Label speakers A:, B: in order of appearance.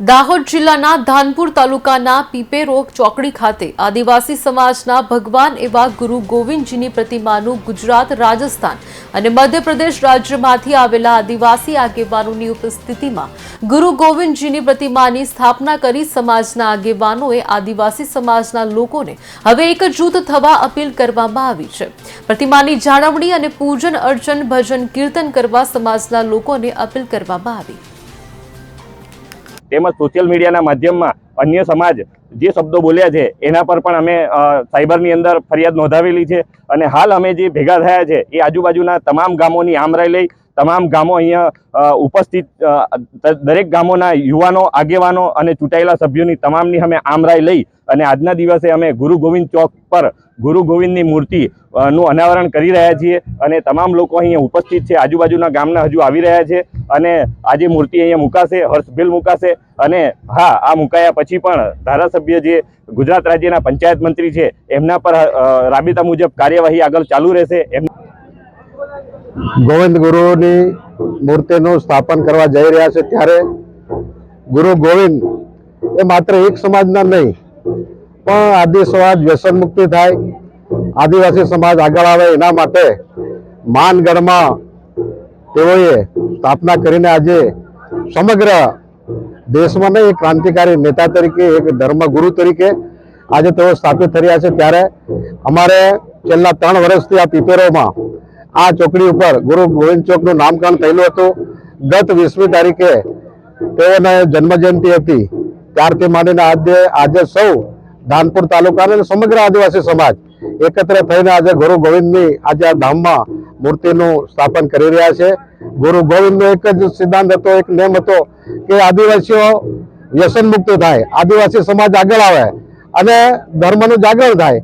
A: દાહોદ જિલ્લાના ધાનપુર તાલુકાના પીપેરોક ચોકડી ખાતે આદિવાસી સમાજના ભગવાન એવા ગુરુ ગોવિંદજીની પ્રતિમાનું ગુજરાત, રાજસ્થાન અને મધ્યપ્રદેશ રાજ્યમાંથી આવેલા આદિવાસી આગેવાનોની ઉપસ્થિતિમાં ગુરુ ગોવિંદજીની પ્રતિમાની સ્થાપના કરી સમાજના આગેવાનોએ આદિવાસી સમાજના લોકોને હવે એકજૂથ થવા અપીલ કરવામાં આવી છે. પ્રતિમાની જાળવણી અને પૂજન, અર્ચન, ભજન, કીર્તન કરવા સમાજના લોકોને અપીલ કરવામાં આવી.
B: તેમજ સોશિયલ મીડિયાના માધ્યમમાં અન્ય સમાજ જે શબ્દો બોલ્યા છે, એના પર પણ અમે સાયબરની અંદર ફરિયાદ નોંધાવેલી છે. અને હાલ અમે જે ભેગા થયા છે, એ આજુબાજુના તમામ ગામોની આમરાઈ લઈ તમામ ગામો અહીંયા ઉપસ્થિત દરેક ગામોના યુવાનો, આગેવાનો અને ચૂંટાયેલા સભ્યોની તમામની અમે આમરાય લઈ અને આજના દિવસે અમે ગુરુ ગોવિંદ ચોક પર ગુરુ ગોવિંદની મૂર્તિ નું અનાવરણ કરી રહ્યા છીએ અને તમામ લોકો અહીંયા ઉપસ્થિત છે. આજુબાજુના ગામના હજુ આવી રહ્યા છે અને આજે મૂર્તિ અહીંયા મુકાશે, હર્ષભેલ મુકાશે અને હા, આ મુકાયા પછી પણ ધારાસભ્ય જે ગુજરાત રાજ્યના પંચાયત મંત્રી છે, એમના પર રાબેતા મુજબ કાર્યવાહી આગળ ચાલુ રહેશે. એમ
C: ગોવિંદ ગુરુની મૂર્તિનું સ્થાપન કરવા જઈ રહ્યા છે ત્યારે ગુરુ ગોવિંદ એ માત્ર એક સમાજના નહીં, પણ આદિ સમાજ વ્યસન મુક્તિ થાય, આદિવાસી સમાજ આગળ આવે એના માટે માનગઢમાં તેઓએ સ્થાપના કરીને આજે સમગ્ર દેશમાં નહીં ક્રાંતિકારી નેતા તરીકે, એક ધર્મગુરુ તરીકે આજે તેઓ સ્થાપિત રહ્યા છે. ત્યારે અમારે છેલ્લા ત્રણ વર્ષથી આ પીપેરોમાં આ ચોકડી ઉપર ગુરુ ગોવિંદ ચોકનું નામકરણ થયેલું હતું. ગત વીસમી તારીખે તેઓને જન્મજયંતિ હતી. ત્યારથી માંડીને આજે આજે સૌ ધાનપુર તાલુકા અને સમગ્ર આદિવાસી સમાજ એકત્ર થઈને આજે ગુરુ ગોવિંદની આજે આ ધામમાં મૂર્તિનું સ્થાપન કરી રહ્યા છે. ગુરુ ગોવિંદનો એક જ સિદ્ધાંત હતો, એક નેમ હતો કે આદિવાસીઓ વ્યસન મુક્ત થાય, આદિવાસી સમાજ આગળ આવે અને ધર્મનું જાગરણ થાય.